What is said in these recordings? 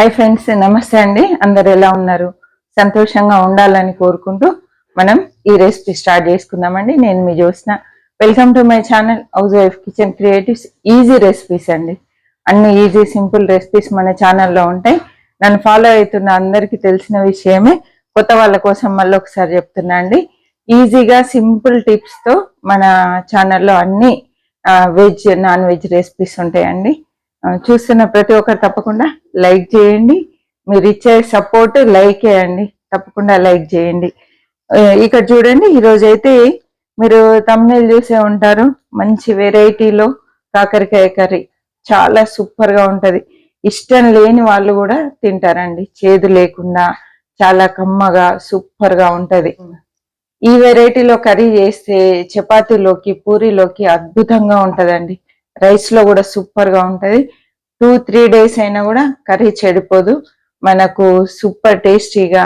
Hi friends నమస్తే అండి. అందరు ఎలా ఉన్నారు? సంతోషంగా ఉండాలని కోరుకుంటూ మనం ఈ రెసిపీ స్టార్ట్ చేసుకుందామండి. నేను మీ చూసిన welcome to my channel house wife kitchen creatives easy recipes అండి. అన్ని ఈజీ సింపుల్ రెసిపీస్ మన ఛానల్లో ఉంటాయి. నన్ను ఫాలో అవుతున్న అందరికీ తెలిసిన విషయమే కొత్త వాళ్ళ కోసం మళ్ళీ ఒకసారి చెప్తున్నా అండి. ఈజీగా సింపుల్ టిప్స్తో మన ఛానల్లో అన్ని వెజ్ నాన్ వెజ్ రెసిపీస్ ఉంటాయండి. చూస్తున్న ప్రతి ఒక్కరు తప్పకుండా లైక్ చేయండి. మీరు ఇచ్చే సపోర్ట్ లైక్ చేయండి. తప్పకుండా లైక్ చేయండి. ఇక్కడ చూడండి ఈరోజు అయితే మీరు తమ్నేల్ చూసే ఉంటారు. మంచి వెరైటీలో కాకరకాయ కర్రీ. చాలా సూపర్గా ఉంటది. ఇష్టం లేని వాళ్ళు కూడా తింటారండి. చేదు లేకుండా చాలా కమ్మగా సూపర్గా ఉంటది. ఈ వెరైటీలో కర్రీ చేస్తే చపాతీలోకి పూరీలోకి అద్భుతంగా ఉంటదండి. రైస్లో కూడా సూపర్గా ఉంటది. టూ త్రీ డేస్ అయినా కూడా కర్రీ చెడిపోదు. మనకు సూపర్ టేస్టీగా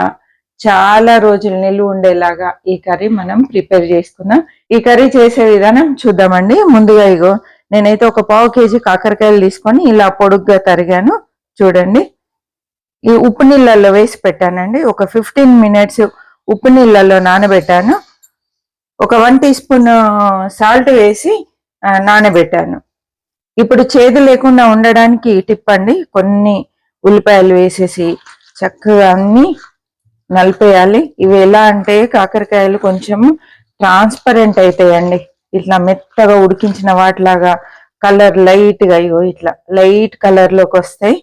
చాలా రోజులు నిలువ ఉండేలాగా ఈ కర్రీ మనం ప్రిపేర్ చేసుకుందాం. ఈ కర్రీ చేసే విధానం చూద్దామండి. ముందుగా ఇగో నేనైతే ఒక పావు కేజీ కాకరకాయలు తీసుకొని ఇలా పొడుగ్గా తరిగాను. చూడండి. ఈ ఉప్పు నీళ్ళల్లో వేసి పెట్టానండి. ఒక ఫిఫ్టీన్ మినిట్స్ ఉప్పు నీళ్ళల్లో నానబెట్టాను. ఒక వన్ టీ స్పూన్ సాల్ట్ వేసి నానబెట్టాను. ఇప్పుడు చేదు లేకుండా ఉండడానికి టిప్ అండి కొన్ని ఉల్లిపాయలు వేసేసి చక్కగా అన్ని నలిపేయాలి. ఇవి ఎలా అంటే కాకరకాయలు కొంచెం ట్రాన్స్పరెంట్ అవుతాయండి ఇట్లా మెత్తగా ఉడికించిన వాటిలాగా కలర్ లైట్గా అయ్యో ఇట్లా లైట్ కలర్లోకి వస్తాయి.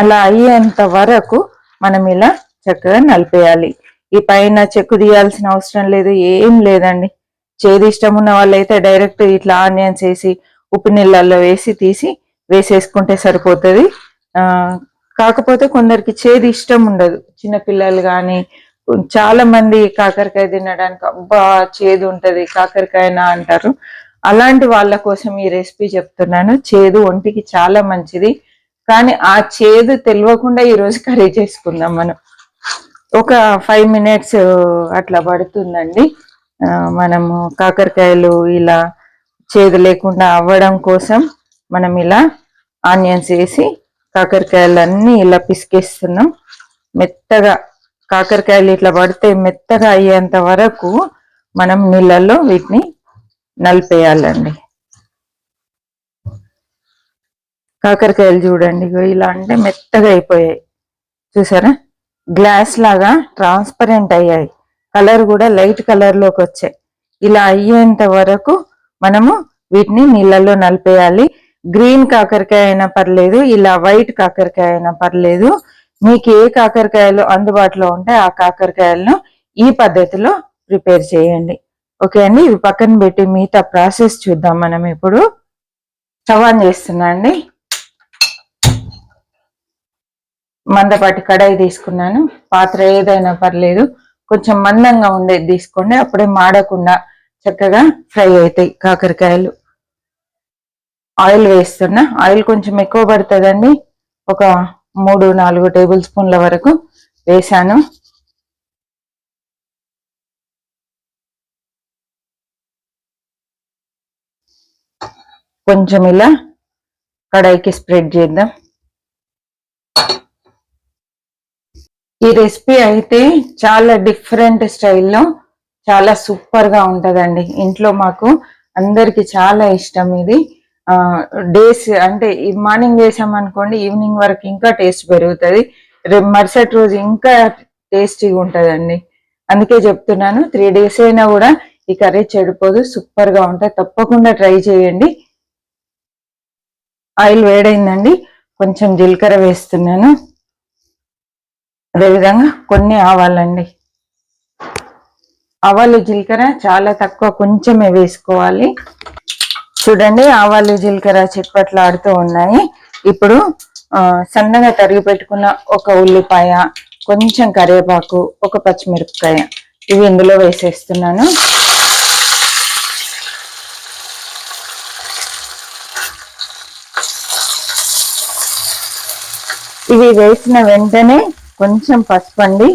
అలా అయ్యేంత వరకు మనం ఇలా చక్కగా నలిపేయాలి. ఈ పైన చెక్కు తీయాల్సిన అవసరం లేదు ఏం లేదండి. చేదు ఇష్టం ఉన్న వాళ్ళైతే డైరెక్ట్ ఇట్లా ఆనియన్స్ వేసి ఉప్పు నీళ్ళల్లో వేసి తీసి వేసేసుకుంటే సరిపోతుంది. కాకపోతే కొందరికి చేదు ఇష్టం ఉండదు. చిన్నపిల్లలు కానీ చాలా మంది కాకరకాయ తినడానికి అబ్బా చేదు ఉంటుంది కాకరకాయనా అంటారు. అలాంటి వాళ్ళ కోసం ఈ రెసిపీ చెప్తున్నాను. చేదు ఒంటికి చాలా మంచిది. కానీ ఆ చేదు తెలియకుండా ఈరోజు కర్రీ చేసుకుందాం మనం. ఒక ఫైవ్ మినిట్స్ అట్లా పడుతుందండి. మనము కాకరకాయలు ఇలా చేదు లేకుండా అవ్వడం కోసం మనం ఇలా ఆనియన్స్ వేసి కాకరకాయలన్నీ ఇలా పిసికేస్తున్నాం. మెత్తగా కాకరకాయలు ఇట్లా పడితే మెత్తగా అయ్యేంత వరకు మనం నీళ్ళల్లో వీటిని నలిపేయాలండి. కాకరకాయలు చూడండి ఇగో ఇలా అంటే మెత్తగా అయిపోయాయి. చూసారా? గ్లాస్ లాగా ట్రాన్స్పరెంట్ అయ్యాయి. కలర్ కూడా లైట్ కలర్లోకి వచ్చాయి. ఇలా అయ్యేంత వరకు మనము వీటిని నీళ్ళల్లో నలిపేయాలి. గ్రీన్ కాకరకాయ అయినా పర్లేదు ఇలా వైట్ కాకరకాయ అయినా పర్లేదు. మీకు ఏ కాకరకాయలు అందుబాటులో ఉంటే ఆ కాకరకాయలను ఈ పద్ధతిలో ప్రిపేర్ చేయండి. ఓకే అండి ఇవి పక్కన పెట్టి మిగతా ప్రాసెస్ చూద్దాం మనం ఇప్పుడు. చవాన్ చేస్తున్నా అండి. మందపాటి కడాయి తీసుకున్నాను. పాత్ర ఏదైనా పర్లేదు కొంచెం మందంగా ఉండేది తీసుకోండి. అప్పుడే మాడకుండా చక్కగా ఫ్రై అవుతాయి కాకరకాయలు. ఆయిల్ వేస్తున్నా. ఆయిల్ కొంచెం ఎక్కువ పడుతుందండి. ఒక మూడు నాలుగు టేబుల్ స్పూన్ల వరకు వేసాను కొంచెం ఇలా కడాయికి స్ప్రెడ్ చేద్దాం. ఈ రెసిపీ అయితే చాలా డిఫరెంట్ స్టైల్లో చాలా సూపర్గా ఉంటదండి. ఇంట్లో మాకు అందరికి చాలా ఇష్టం ఇది. డేస్ అంటే ఈ మార్నింగ్ వేసామనుకోండి ఈవినింగ్ వరకు ఇంకా టేస్ట్ పెరుగుతుంది. రేపు మరుసటి రోజు ఇంకా టేస్టీగా ఉంటదండి. అందుకే చెప్తున్నాను త్రీ డేస్ అయినా కూడా ఈ కర్రీ చెడిపోదు సూపర్గా ఉంటుంది. తప్పకుండా ట్రై చేయండి. ఆయిల్ వేడైందండి కొంచెం జీలకర్ర వేస్తున్నాను. అదేవిధంగా కొన్ని ఆవాలండి. ఆవాలు జీలకర్ర చాలా తక్కువ కొంచెమే వేసుకోవాలి. చూడండి ఆవాలు జీలకర్ర చిట్పట్లాడుతూ ఉన్నాయి. ఇప్పుడు సన్నగా తరిగి పెట్టుకున్న ఒక ఉల్లిపాయ కొంచెం కరివేపాకు ఒక పచ్చిమిరపకాయ ఇవి ఇందులో వేసేస్తున్నాను. ఇవి వేసిన వెంటనే కొంచెం పసుపు అండి.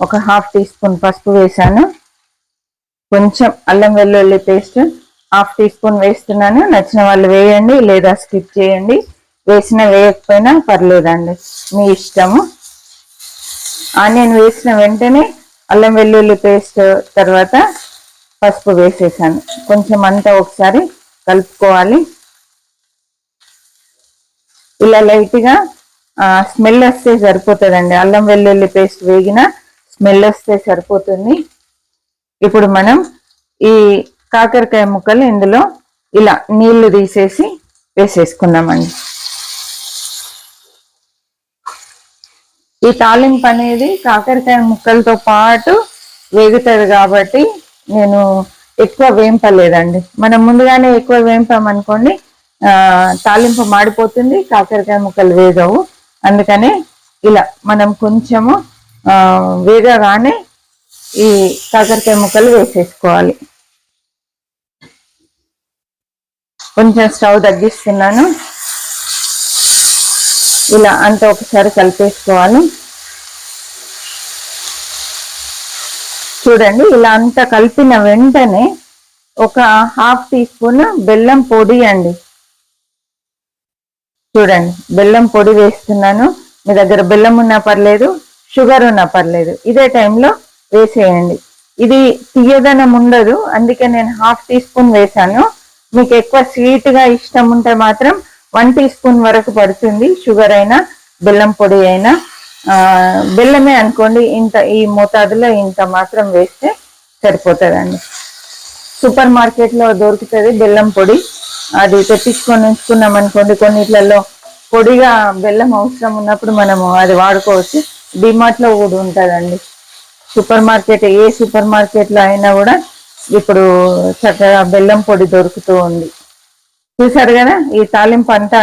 ఒక హాఫ్ టీ స్పూన్ పసుపు వేసాను కొంచెం అల్లం వెల్లుల్లి పేస్ట్ హాఫ్ టీ స్పూన్ వేస్తున్నాను. నచ్చిన వాళ్ళు వేయండి లేదా స్కిప్ చేయండి. వేసిన వేయకపోయినా పర్లేదండి. మీ ఇష్టము. ఆనియన్ వేసిన వెంటనే అల్లం వెల్లుల్లి పేస్ట్ తర్వాత పసుపు వేసేసాను. కొంచెం అంతా ఒకసారి కలుపుకోవాలి. ఇలా లైట్గా స్మెల్ వస్తే సరిపోతుందండి. అల్లం వెల్లుల్లి పేస్ట్ వేగిన స్మెల్ వస్తే సరిపోతుంది. ఇప్పుడు మనం ఈ కాకరకాయ ముక్కలు ఇందులో ఇలా నీళ్ళు తీసేసి వేసేసుకున్నామండి ఈ తాలింపు అనేది కాకరకాయ ముక్కలతో పాటు వేగుతుంది కాబట్టి నేను ఎక్కువ వేంపలేదండి. మనం ముందుగానే ఎక్కువ వేంపామనుకోండి ఆ, తాలింపు మాడిపోతుంది కాకరకాయ ముక్కలు వేగవు. అందుకనే ఇలా మనం కొంచెము ఆ, వేగగానే ఈ కాకరకాయ ముక్కలు వేసేసుకోవాలి. కొంచెం స్టవ్ తగ్గిస్తున్నాను. ఇలా అంతా ఒకసారి కలిపేసుకోవాలి. చూడండి ఇలా అంతా కలిపిన వెంటనే ఒక హాఫ్ టీ స్పూన్ బెల్లం పొడి అండి. చూడండి బెల్లం పొడి వేస్తున్నాను. మీ దగ్గర బెల్లం ఉన్నా పర్లేదు షుగర్ ఉన్నా పర్లేదు. ఇదే టైంలో వేసేయండి. ఇది తీయదనం ఉండదు. అందుకే నేను హాఫ్ టీ స్పూన్ వేసాను మీకు ఎక్కువ స్వీట్గా ఇష్టం ఉంటే మాత్రం వన్ టీ స్పూన్ వరకు పడుతుంది. షుగర్ అయినా బెల్లం పొడి అయినా. బెల్లమే అనుకోండి ఇంత ఈ మోతాదులో ఇంత మాత్రం వేస్తే సరిపోతుందండి. సూపర్ మార్కెట్లో దొరుకుతుంది బెల్లం పొడి. అది తెప్పించుకొని ఉంచుకున్నాం అనుకోండి కొన్నిట్లలో పొడిగా బెల్లం అవసరం ఉన్నప్పుడు మనము అది వాడుకోవచ్చు. డిమార్ట్లో కూడా ఉంటుందండి. సూపర్ మార్కెట్ ఏ సూపర్ మార్కెట్లో అయినా కూడా ఇప్పుడు చక్కగా బెల్లం పొడి దొరుకుతూ ఉంది. చూసారు కదా? ఈ తాలింపు అంతా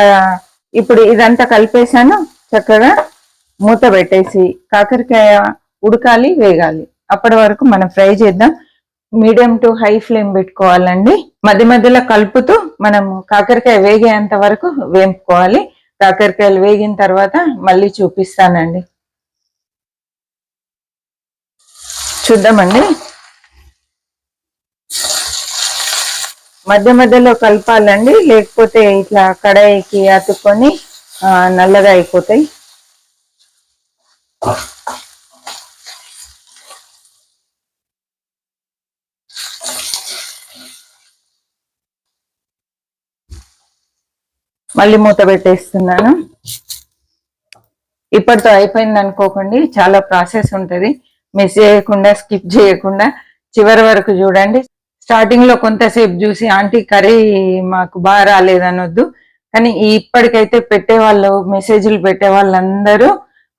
ఇప్పుడు ఇదంతా కలిపేసాను చక్కగా మూత పెట్టేసి కాకరకాయ ఉడకాలి వేగాలి. అప్పటి వరకు మనం ఫ్రై చేద్దాం. మీడియం టు హై ఫ్లేమ్ పెట్టుకోవాలండి. మధ్య మధ్యలో కలుపుతూ మనం కాకరకాయ వేగేంత వరకు వేపుకోవాలి. కాకరకాయలు వేగిన తర్వాత మళ్ళీ చూపిస్తానండి. చూద్దామండి. మధ్య మధ్యలో కలపాలండి లేకపోతే ఇట్లా కడాయికి అతుక్కొని నల్లగా అయిపోతాయి. మళ్ళీ మూత పెట్టేస్తున్నాను. ఇప్పటితో అయిపోయింది అనుకోకండి చాలా ప్రాసెస్ ఉంటది. మిస్ చేయకుండా స్కిప్ చేయకుండా చివరి వరకు చూడండి. స్టార్టింగ్లో కొంతసేపు చూసి ఆంటీ కర్రీ మాకు బాగా రాలేదనొద్దు. కానీ ఇప్పటికైతే పెట్టే వాళ్ళు మెసేజ్లు పెట్టే వాళ్ళందరూ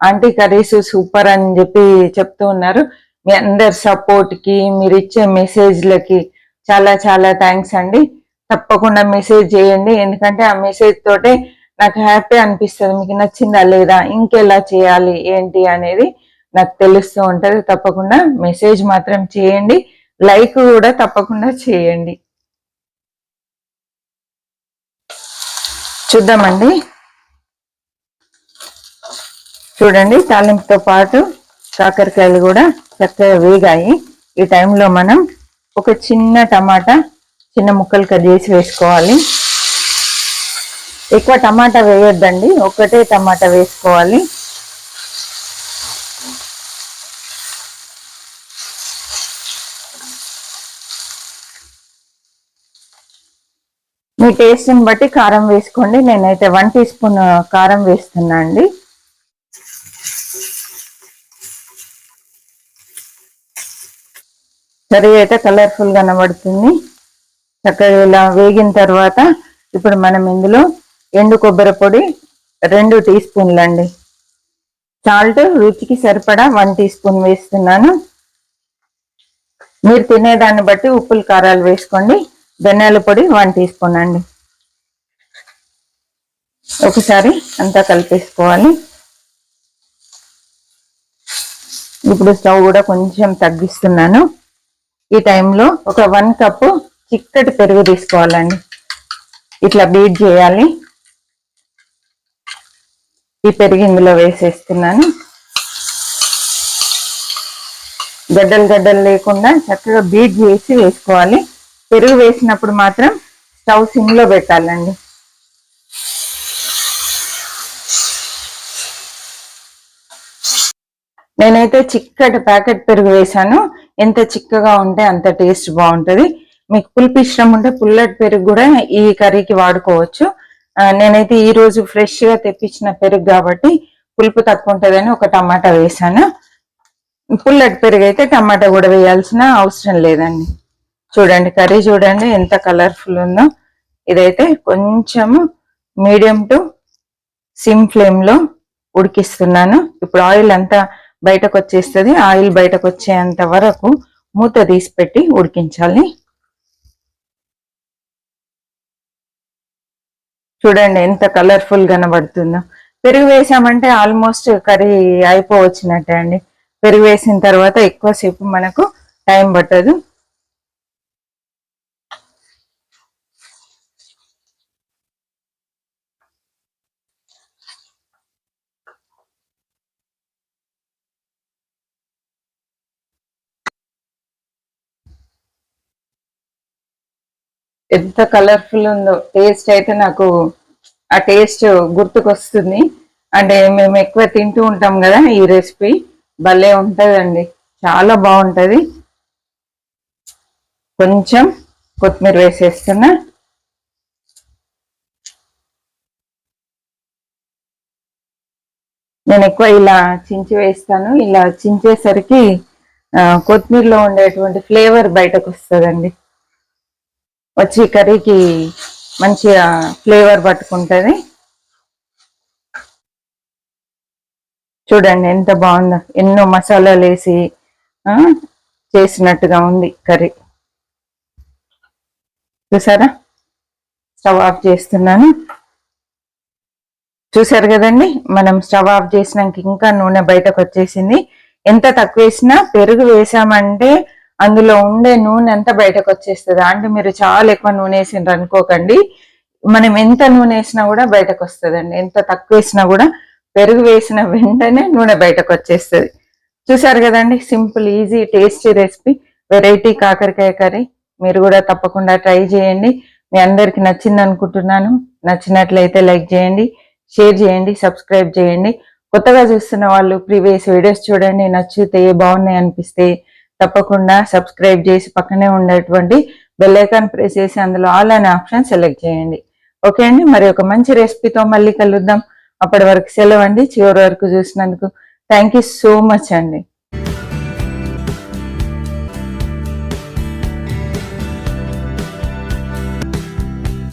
ఆంటీ కర్రీస్ సూపర్ అని చెప్పి చెప్తూ ఉన్నారు. మీ అందరి సపోర్ట్కి మీరు ఇచ్చే మెసేజ్లకి చాలా చాలా థ్యాంక్స్ అండి. తప్పకుండా మెసేజ్ చేయండి. ఎందుకంటే ఆ మెసేజ్ తోటే నాకు హ్యాపీ అనిపిస్తుంది. మీకు నచ్చిందా లేదా? ఇంకెలా చేయాలి? ఏంటి? అనేది నాకు తెలుస్తూ ఉంటుంది తప్పకుండా మెసేజ్ మాత్రం చేయండి లైక్ కూడా తప్పకుండా చేయండి. చూద్దామండి. చూడండి తాలింపుతో పాటు కాకరకాయలు కూడా చక్కగా వేగాయి. ఈ టైంలో మనం ఒక చిన్న టమాటా చిన్న ముక్కలు కట్ చేసి వేసుకోవాలి. ఎక్కువ టమాటా వేయొద్దండి ఒకటే టమాటా వేసుకోవాలి. మీ టేస్ట్ని బట్టి కారం వేసుకోండి. నేనైతే వన్ టీ స్పూన్ కారం వేస్తున్నా అండి. కర్రీ అయితే కలర్ఫుల్గా కనబడుతుంది. చక్కగా ఇలా వేగిన తర్వాత ఇప్పుడు మనం ఇందులో ఎండు కొబ్బరి పొడి రెండు టీ స్పూన్లు అండి. సాల్ట్ రుచికి సరిపడా వన్ టీ స్పూన్ వేస్తున్నాను. మీరు తినేదాన్ని బట్టి ఉప్పులు కారాలు వేసుకోండి. ధనియాల పొడి వన్ టీ స్పూన్ అండి. ఒకసారి అంతా కలిపేసుకోవాలి. ఇప్పుడు స్టవ్ కూడా కొంచెం తగ్గిస్తున్నాను. ఈ టైంలో ఒక వన్ కప్పు చిక్కటి పెరుగు తీసుకోవాలండి. ఇట్లా బీట్ చేయాలి. ఈ పెరుగు ఇందులో వేసేస్తున్నాను. గడ్డలు గడ్డలు లేకుండా చక్కగా బీట్ చేసి వేసుకోవాలి. పెరుగు వేసినప్పుడు మాత్రం స్టవ్ సిమ్లో పెట్టాలండి. నేనైతే చిక్కటి ప్యాకెట్ పెరుగు వేశాను. ఎంత చిక్కగా ఉంటే అంత టేస్ట్ బాగుంటుంది. మీకు పులుపు ఇష్టం ఉంటే పుల్లటి పెరుగు కూడా ఈ కర్రీకి వాడుకోవచ్చు. నేనైతే ఈ రోజు ఫ్రెష్గా తెప్పించిన పెరుగు కాబట్టి పులుపు తక్కువ ఉంటుందని ఒక టమాటా వేశాను. పుల్లటి పెరుగు అయితే టమాటా కూడా వేయాల్సిన అవసరం లేదండి. చూడండి కర్రీ చూడండి ఎంత కలర్ఫుల్ ఉందో. ఇదైతే కొంచెము మీడియం టు సిమ్ ఫ్లేమ్లో ఉడికిస్తున్నాను. ఇప్పుడు ఆయిల్ అంతా బయటకు వచ్చేస్తుంది. ఆయిల్ బయటకు వచ్చేంత వరకు మూత తీసి పెట్టి ఉడికించాలి. చూడండి ఎంత కలర్ఫుల్ కనబడుతుందో. పెరుగు వేసామంటే ఆల్మోస్ట్ కర్రీ అయిపోవచ్చినట్టే అండి. పెరుగు వేసిన తర్వాత ఎక్కువసేపు మనకు టైం పట్టదు. ఎంత కలర్ఫుల్ ఉందో. టేస్ట్ అయితే నాకు ఆ టేస్ట్ గుర్తుకొస్తుంది. అంటే మేము ఎక్కువ తింటూ ఉంటాం కదా ఈ రెసిపీ భలే ఉంటుందండి. చాలా బాగుంటుంది. కొంచెం కొత్తిమీర వేసేస్తున్నా. నేను ఎక్కువ ఇలా చించి వేస్తాను. ఇలా చించేసరికి కొత్తిమీరలో ఉండేటువంటి ఫ్లేవర్ బయటకు వస్తుందండి వచ్చి కర్రీకి మంచిగా ఫ్లేవర్ పట్టుకుంటుంది. చూడండి ఎంత బాగుందో. ఎన్నో మసాలాలు వేసి చేసినట్టుగా ఉంది కర్రీ. చూసారా? స్టవ్ ఆఫ్ చేస్తున్నాను. చూసారు కదండి? మనం స్టవ్ ఆఫ్ చేసినాక ఇంకా నూనె బయటకు వచ్చేసింది. ఎంత తక్కువ వేసినా పెరుగు వేసామంటే అందులో ఉండే నూనె అంతా బయటకు వచ్చేస్తుంది. అంటే మీరు చాలా ఎక్కువ నూనె వేసిండ్రు అనుకోకండి. మనం ఎంత నూనె వేసినా కూడా బయటకు వస్తుందండి. ఎంత తక్కువ వేసినా కూడా పెరుగు వేసిన వెంటనే నూనె బయటకు వచ్చేస్తుంది. చూసారు కదండి? Simple easy tasty recipe. Variety కాకరకాయ కర్రీ. మీరు కూడా తప్పకుండా ట్రై చేయండి. మీ అందరికి నచ్చింది అనుకుంటున్నాను. నచ్చినట్లయితే లైక్ చేయండి షేర్ చేయండి సబ్స్క్రైబ్ చేయండి. కొత్తగా చూస్తున్న వాళ్ళు ప్రీవియస్ వీడియోస్ చూడండి. నచ్చితే బాగున్నాయి అనిపిస్తే తప్పకుండా సబ్స్క్రైబ్ చేసి పక్కనే ఉండేటువంటి బెల్లైకాన్ ప్రెస్ చేసి అందులో ఆల్ అనే ఆప్షన్ సెలెక్ట్ చేయండి. ఓకే అండి మరి ఒక మంచి రెసిపీతో మళ్ళీ కలుద్దాం. అప్పటి వరకు సెలవు అండి. చివరి వరకు చూసినందుకు థ్యాంక్ యూ సో మచ్ అండి.